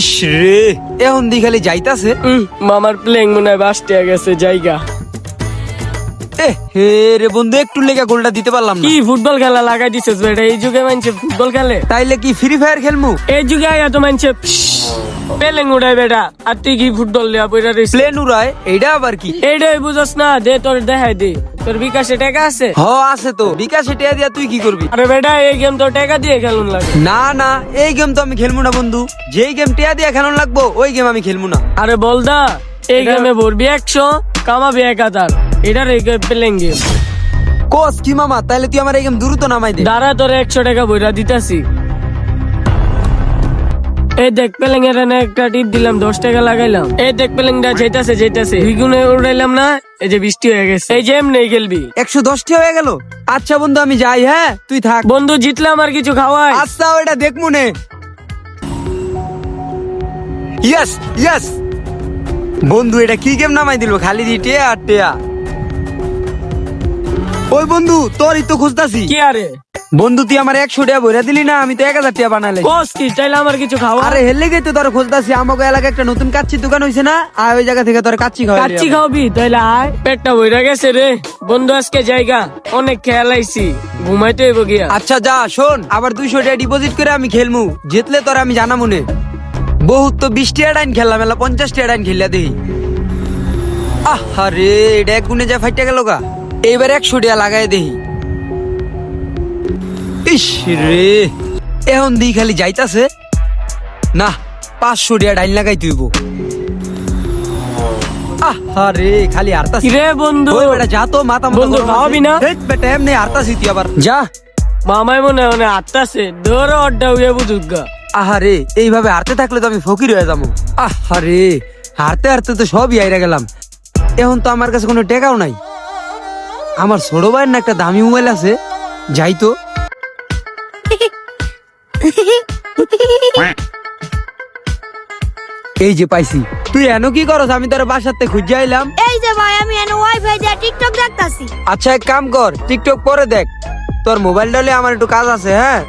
ইস রে। এখন দি খালি যাইতাছে। উম, মামার প্লেং মনে হয় বাসতে গেছে জায়গা। এ হে রে বন্ধু একটু লেগে গোলটা দিতে পারলাম না। কি ফুটবল খেলা লাগাই দিছিস বেটা? এই যুগে মানছে ফুটবল খেলে। তাইলে কি ফ্রি ফায়ার খেলমু? এই যুগে আয়া তো মানছে পেলেং উড়াই বেটা আর তুই কি ফুটবল লিয়া বইরা রইছিস? প্লেন উড়ায়? এইটা আবার কি? এইটাই বুঝস না দে তোর দেখাই দে। তোর বিকাশে টাকা আছে? হ আছে তো। বিকাশে টিয়া দিয়া তুই কি করবি? আরে বেটা এই গেম তো টাকা দিয়ে খেলুন লাগে না না এই গেম তো আমি খেলব না বন্ধু। যেই গেম টিয়া দিয়া খেলন লাগবো ওই গেম আমি খেলব না। আরে বলদা এই গেমে ভরবি একশো কামাবি এক হাজার। এটার এই প্লেং গেম কোস কি মামা? তাইলে তুই আমার এই গেম দ্রুত নামাই দে। দাঁড়া তোর একশো টাকা বইরা দিতাছি। এই দেখ পেলেং এর একটা টিপ দিলাম দশ টাকা লাগাইলাম। এই দেখ পেলেংটা যেতাছে যেতাছে দ্বিগুণে উড়াইলাম না এই যে বৃষ্টি হয়ে গেছে। এই যে এমনি খেলবি। একশো দশটি হয়ে গেল। আচ্ছা বন্ধু আমি যাই হ্যাঁ? তুই থাক। বন্ধু জিতলাম আর কিছু খাওয়াই। আচ্ছা ওটা দেখব নে ইয়েস ইয়েস বন্ধু এটা কি গেম নামাই দিল? খালি দি টেয়া আর টেয়া। ওই বন্ধু তোরই তো খুঁজতাছি। কি আরে বন্ধু তুই আমার একশো টাকা ভরে দিলি না আমি তো এক হাজার টাকা বানালে কোস কি চাইলে আমার কিছু খাওয়া আরে হেলে গেই তো তোর খুঁজতাছি আমাকে এলাকায় একটা নতুন কাচ্চি দোকান হয়েছে না আর ওই জায়গা থেকে তোর কাচ্চি খাওয়া কাচ্চি খাওয়াবি তাইলে আয়। পেটটা বইরা গেছে রে। বন্ধু আজকে জায়গা অনেক খেয়াল আইছি। ঘুমাইতে হইব গিয়া। আচ্ছা যা শোন আবার দুইশো টাকা ডিপোজিট করে আমি খেলমু। জিতলে তোর আমি জানা মনে বহুত তো বিশ টাকা ডাইন খেললাম এলা পঞ্চাশ টাকা ডাইন খেলিয়া দেখি আহ রে এটা এক গুণে যা ফাইটা গেল গা। এইবার একশো টাকা লাগাই দেখি ইস রে। এখন দিই খালি যাইতাছে। না পাঁচশো টাকা ডাইন লাগাই তুইব। আহা রে খালি হারতাছি কিরে বন্ধু? ওই বেটা যা তো মাথা মাথা বন্ধু, খাওয়াবি না? হেৎ বেটা এমনি হারতাছি তুই আবার। যা। মামাই মনে আত্মাছে ধরো অড্ডা উইয়া বুঝুক আহারে এইভাবে হারতে থাকলে তো আমি ফকির হয়ে যাব। আহারে হারতে হারতে তো সবই আইরা গেলাম। এখন তো আমার কাছে কোনো টেকাও নাই। আমার ছোট ভাইয়ের না একটা দামি মোবাইল আছে। যাই তো। এই যে পাইছি। তুই এনো কি করস? আমি তোর বাসাতে খুঁজে আইলাম। এই যে ভাই আমি এনে ওয়াইফাই দিয়ে টিকটক দেখতাছি। আচ্ছা এক কাম কর টিকটক পরে দেখ। তোর মোবাইল ডালে আমার একটু কাজ আছে হ্যাঁ?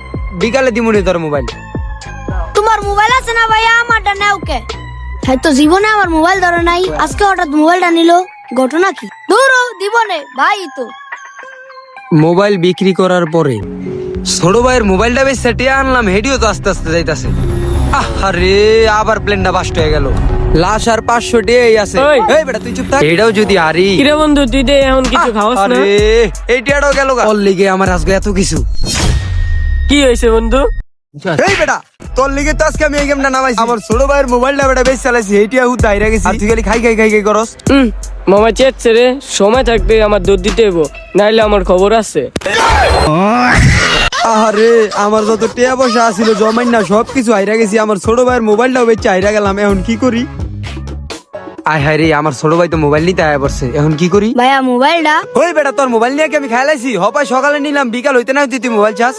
বিকালে দিমুনি তোর মোবাইল তোমার মোবাইল আছে না ভাই? আমারটা নেও কে। হ্যাঁ তো জীবনে আমার মোবাইল ধরে নাই। আজকে হঠাৎ মোবাইলটা নিল। ঘটনা কি? দূর দিবনে ভাই তো। মোবাইল বিক্রি করার পরে। ছোট ভাইয়ের মোবাইলটা বেশ সেটিয়ে আনলাম হেডিও তো আস্তে আস্তে যাইতাছে। আরে আবার প্লেনটা বাস্ট হয়ে গেল। লাশ আর পাঁচশো ডেই আছে। এই। বেটা তুই চুপ থাক। এটাও যদি হারি কিরে বন্ধু তুই দে এখন কিছু খাওয়াস না। আরে এই টিয়াটাও গেল ওর লিগে আমার আজকে এত কিছু। কি হয়েছে বন্ধু? এই বেটা তোর লিগে তো আজকে আমি এই গেমটা নামাইছি। আমার ছোট ভাইয়ের মোবাইলটা বেটা বেশ চালাইছি। এই টিয়া হুদ দাইরা গেছি। আর তুই খালি খাই খাই খাই খাই করস। হুম মামা চেয়েছে রে সময় থাকবে আমার দুধ দিতে হইব। নাইলে আমার খবর আছে। আরে আমার যত টিয়া পয়সা আছিল জমাই না সবকিছু হাইরা গেছি আমার ছোট ভাইয়ের মোবাইলটাও বেচে হাইরা গেলাম এখন কি করি? আয় হায় রে আমার ছোট ভাই তো মোবাইল নিতে আয়া পড়ছে এখন কি করি? ভাইয়া মোবাইলটা? ওই বেটা তোর মোবাইল নিয়ে কি আমি খেলাইছি হপাই সকালে নিলাম বিকাল হইতে না হইতে তুই মোবাইল চাস?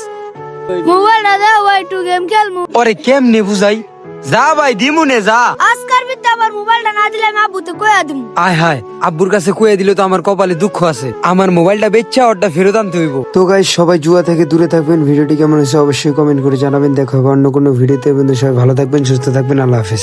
মোবাইলটা দাও একটু গেম খেলমু। ওরে কেমনে বুঝাই? যা ভাই দিমু নে যা। আজকার দিলে আমি আব্বুতে কয়ে দিমু। আয় হায় আব্বুর কাছে কয়ে দিলে তো আমার কপালে দুঃখ আছে। আমার মোবাইলটা বেচা ওটা ফেরত আনতে হইব। তো গাইস সবাই জুয়া থেকে দূরে থাকবেন ভিডিওটি কেমন হয়েছে অবশ্যই কমেন্ট করে জানাবেন। দেখো হবে অন্য কোনো ভিডিওতে। বন্ধু সবাই ভালো থাকবেন সুস্থ থাকবেন আল্লাহ হাফেজ।